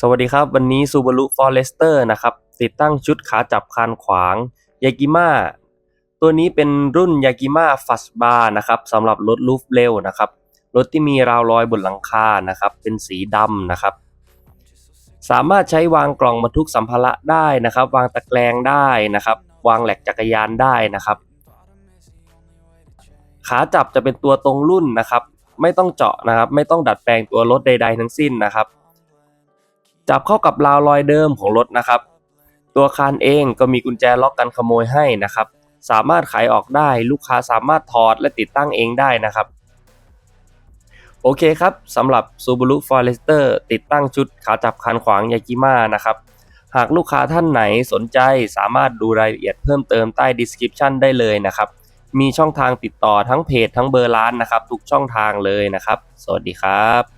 สวัสดีครับ วันนี้ Subaru Forester นะครับ ติดตั้งชุดขาจับคานขวางยากิมาตัวนี้เป็นรุ่นยากิมาฟัสบาร์นะครับสำหรับรถลูฟเร็วนะครับ รถที่มีราวลอยบนหลังคานะครับ เป็นสีดำนะครับ สามารถใช้วางกล่องบรรทุกสัมภาระได้นะครับ วางตะแกรงได้นะครับ วางแหลกจักรยานได้นะครับ ขาจับจะเป็นตัวตรงรุ่นนะครับ ไม่ต้องเจาะนะครับ ไม่ต้องดัดแปลงตัวรถใด ๆ ทั้งสิ้นนะครับ จับเข้ากับราวลอยเดิมของรถนะครับ ตัวคานเองก็มีกุญแจล็อกกันขโมยให้นะครับ สามารถไขออกได้ลูกค้าสามารถถอดและติดตั้งเองได้นะครับโอเคครับสำหรับ Subaru Forester ติดตั้งชุดขาจับคานขวางยากิมานะครับ หากลูกค้าท่านไหนสนใจสามารถดูรายละเอียดเพิ่มเติมใต้ description ได้เลยนะครับ มีช่องทางติดต่อทั้งเพจทั้งเบอร์ร้านนะครับ ทุกช่องทางเลยนะครับ สวัสดีครับ